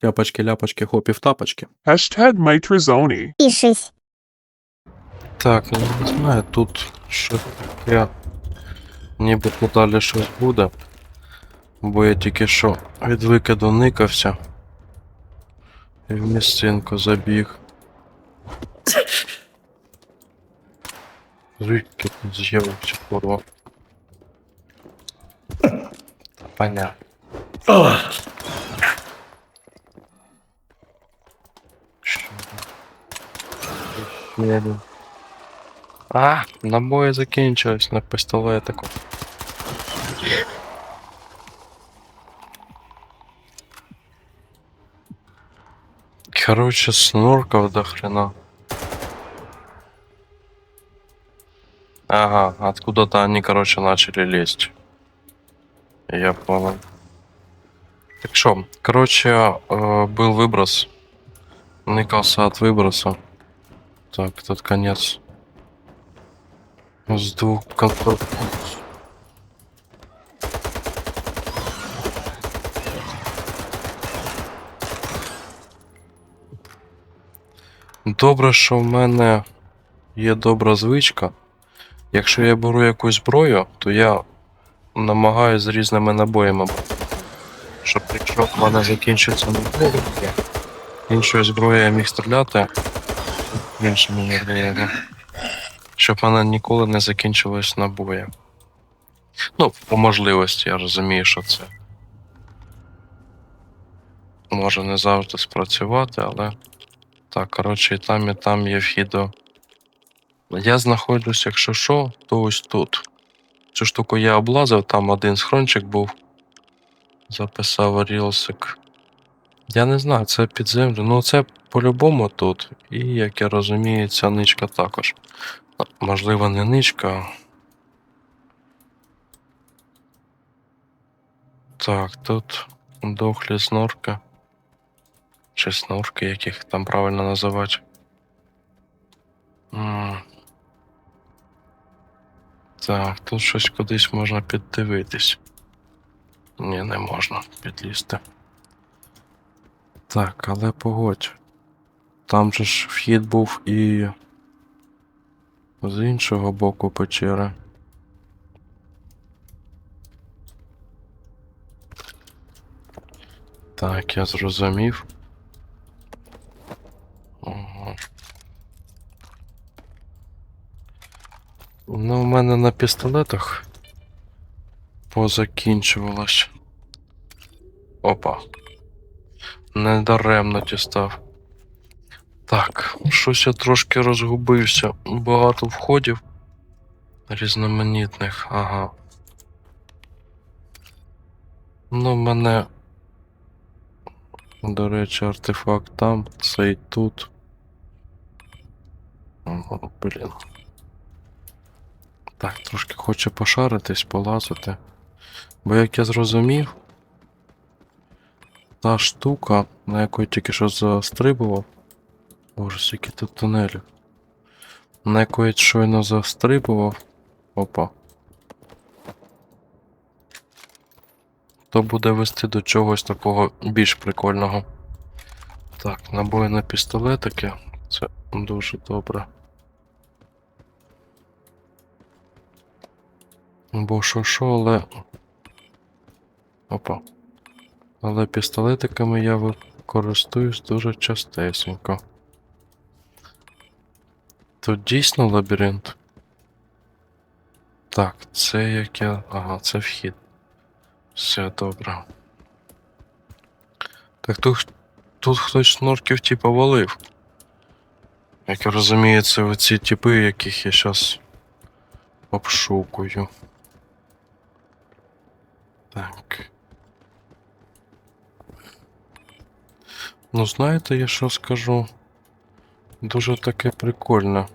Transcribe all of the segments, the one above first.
Тяпочки, ляпочки, хопів, тапочки. Hashtag Maitrezoni. Пишись. Так, ну не знаю, тут що таке. Ніби тут далі щось буде. Бо я тільки що від викиду никався. І в місцинку забіг. Звідки тут з'явився курва? Понятно. Ще один. А, набої закінчились на пістолетику. Короче, снорков до хрена. Ага, откуда-то они, короче, начали лезть. Я понял. Так что, короче, э, был выброс. Ныкался от выброса. Так, тут конец. С двух концов. Добре, що в мене є добра звичка. Якщо я беру якусь зброю, то я намагаюся з різними набоями. Щоб якщо в мене закінчиться набої, іншою зброєю я міг стріляти іншими набоями. Щоб в мене ніколи не закінчилось набої. Ну, по можливості, я розумію, що це. Може не завжди спрацювати, але. Так, коротше, і там, і там є вхід до. Я знаходжусь, якщо що, то ось тут. Цю штуку я облазив, там один схрончик був. Записав рілсик. Я не знаю, це під землю. Ну, це по-любому тут. І, як я розумію, ця ничка також. Можливо, не ничка. Так, тут дохлі снорки. Чи снорки, як їх там правильно називати. Так, тут щось кудись можна піддивитись. Ні, не можна підлізти. Так, але погодь. Там же ж вхід був і з іншого боку печери. Так, я зрозумів. Ага. Ну, у мене на пістолетах позакінчувалось. Опа. Недаремно дістав. Так, щось я трошки розгубився. Багато входів. Різноманітних, ага. Ну, мене. До речі, артефакт там, цей тут. Ага, блін. Так, трошки хоче пошаритись, полазити. Бо як я зрозумів, та штука, на яку тільки що застрибував. Боже, скільки тут тунелів. На яку щойно застрибував. Опа. То буде вести до чогось такого більш прикольного. Так, набої на пістолетики. Це дуже добре. Бо що що, але. Опа. Але пістолетиками я користуюсь дуже частесенько. Тут дійсно лабіринт. Так, це як я. Ага, це вхід. Все добре. Так тут, тут хтось шнурків типа валив. Як я розумію, це оці типи, яких я щас обшукую. Так. Ну, знаєте, я що скажу? Дуже таке прикольне.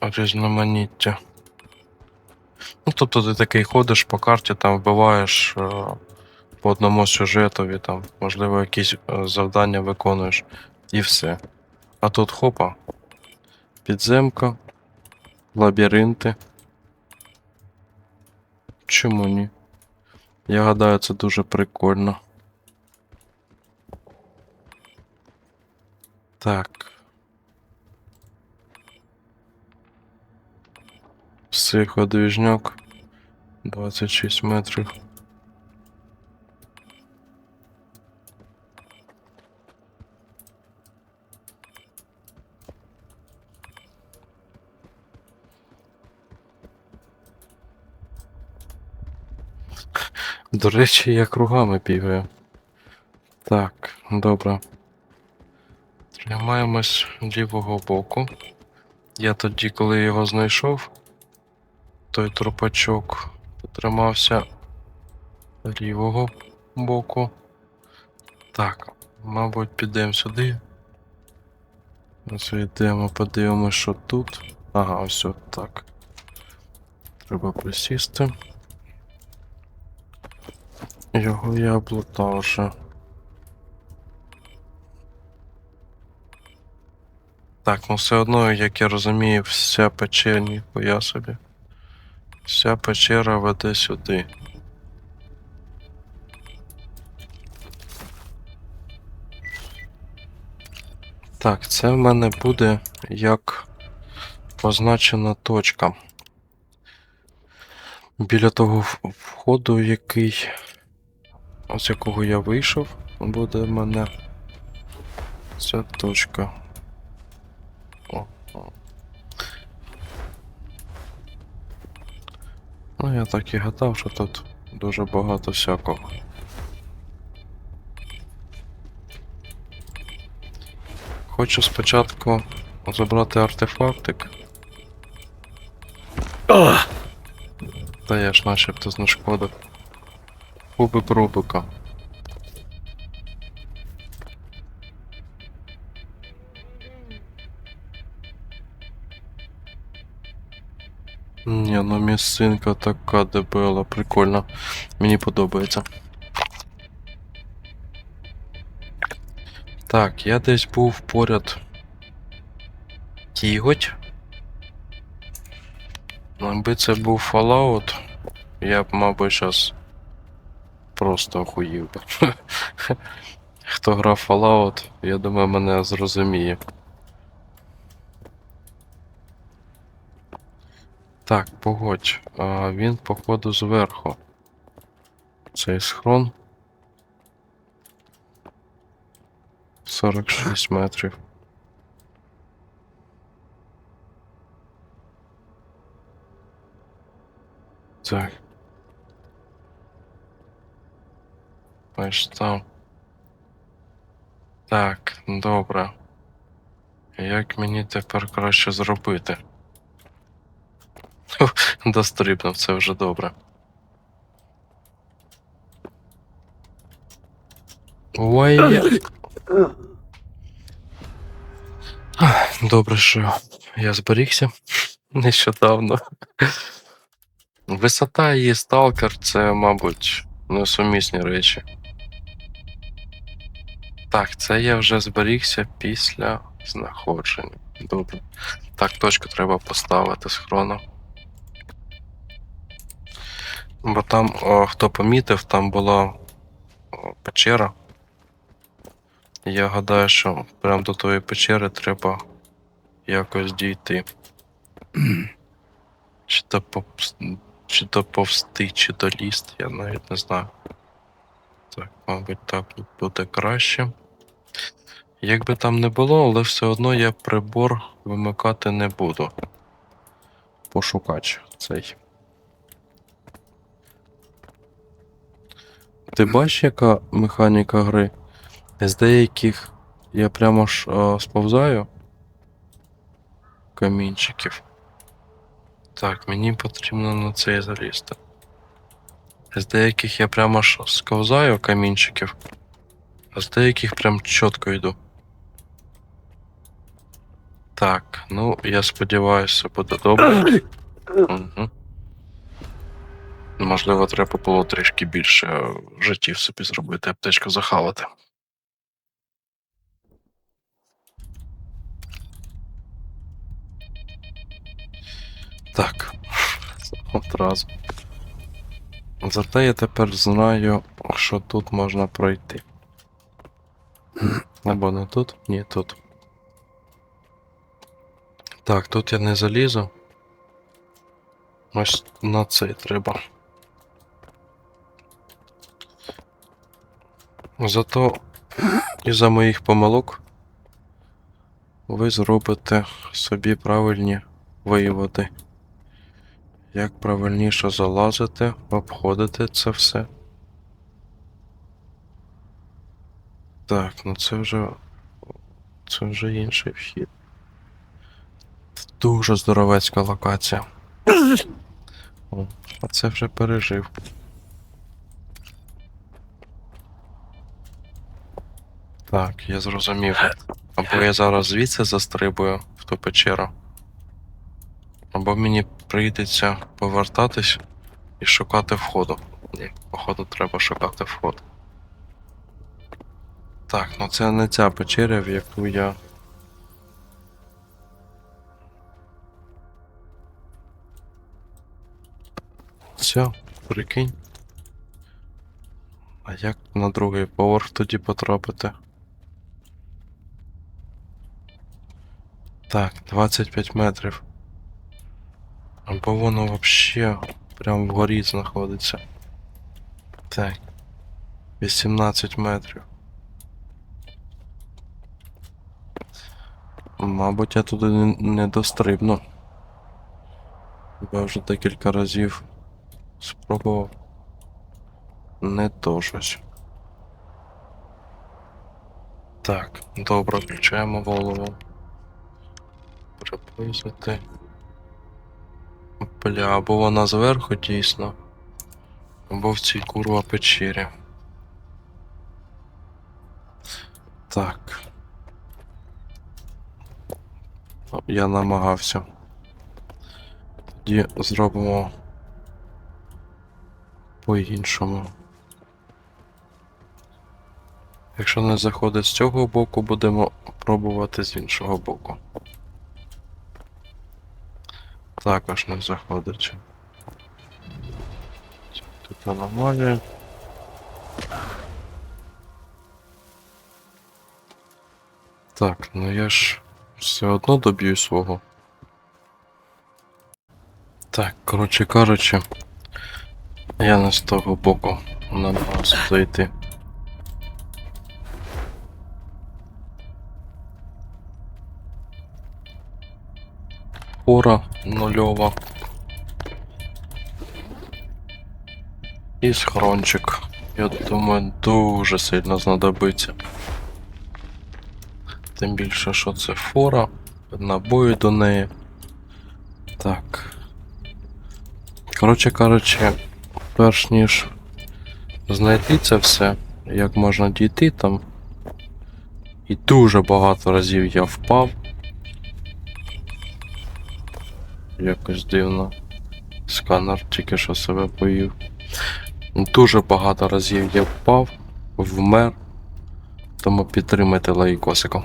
Різноманіття. Ну, тобто ти такий ходиш по карті, там вбиваєш е, по одному сюжетові, там, можливо, якісь е, завдання виконуєш, і все. А тут хопа. Підземка, лабіринти. Чому ні? Я гадаю, це дуже прикольно. Так. Психодвіжняк. 26 метрів. До речі, я кругами бігаю. Так, добре. Тримаємось лівого боку. Я тоді, коли його знайшов, той трупачок потримався лівого боку. Так, мабуть, підемо сюди. Ось йдемо, подивимося, що тут. Ага, ось так. Треба присісти. Його я облутав вже. Так, ну все одно, як я розумію, вся печера, ніхуя собі. Вся печера веде сюди. Так, це в мене буде як позначена точка. Біля того входу, який. З якого я вийшов, буде в мене ця точка. Ну, я так і гадав, що тут дуже багато всякого. Хочу спочатку забрати артефактик. Та я ж начебто знешкодив. Куби Рубика. Ну місцинка така дебела, прикольно. Мені подобається. Так, я десь був поряд. Кіготь. Ну, Якби це був Fallout, я б, мабуть, зараз просто охуїв би. Хто грав Fallout, я думаю, мене зрозуміє. Так, погодь. А, він, походу, зверху. Цей схрон. 46 метрів. Так. Ось там. Так, добре. Як мені тепер краще зробити? Дострибнув, це вже добре. Ой. Добре, що я зберігся нещодавно. Висота і сталкер це, мабуть, несумісні речі. Так, це я вже зберігся після знаходження. Добре. Так, точку треба поставити з хрону. Бо там, о, хто помітив, там була печера. Я гадаю, що прямо до тої печери треба якось дійти. Чи то повз- чи то повсти, чи то ліст, я навіть не знаю. Так, мабуть, так тут буде краще. Як би там не було, але все одно я прибор вимикати не буду. Пошукач цей. Ти бачиш, яка механіка гри? З деяких я прямо ж а, сповзаю камінчиків. Так, мені потрібно на цей залізти. З деяких я прямо ж сковзаю камінчиків, а з деяких прям чітко йду. Так, ну я сподіваюся, буде добре. Угу. Можливо, треба було трішки більше життів собі зробити, аптечку захавати. Так, одразу. Зате я тепер знаю, що тут можна пройти. Або не тут? Ні, тут. Так, тут я не залізу. Ось на цей треба. Зато із-за моїх помилок ви зробите собі правильні виводи. Як правильніше залазити, обходити це все. Так, ну це вже. Це вже інший вхід. Дуже здоровецька локація. О, а це вже пережив. Так, я зрозумів. Або я зараз звідси застрибую в ту печеру. Або мені прийдеться повертатись і шукати входу. Ні, походу треба шукати вход. Так, ну це не ця печеря, в яку я. Все, прикинь. А як на другий поверх тоді потрапити? Так, 25 метрів. Або воно вообще прям вгорі знаходиться. Так. 18 метрів. Мабуть, я туди не дострибну. Я вже декілька разів спробував. Не то щось. Так, добре, включаємо голову. Приблизити. Бля, або вона зверху дійсно. Або в цій курва печері. Так. Я намагався. Тоді зробимо по-іншому. Якщо не заходить з цього боку, будемо пробувати з іншого боку. Також не заходить. Тут аномалія. Так, ну я ж все одно доб'ю свого. Так, коротше кажучи, я не з того боку намагався зайти. Пора нульова. І схорончик. Я думаю, дуже сильно знадобиться. Тим більше, що це фора, набої до неї. Так. Коротше кажучи, перш ніж знайти це все, як можна дійти там. І дуже багато разів я впав. Якось дивно. Сканер тільки що себе поїв. Дуже багато разів я впав, вмер. Тому підтримайте лайкосиком.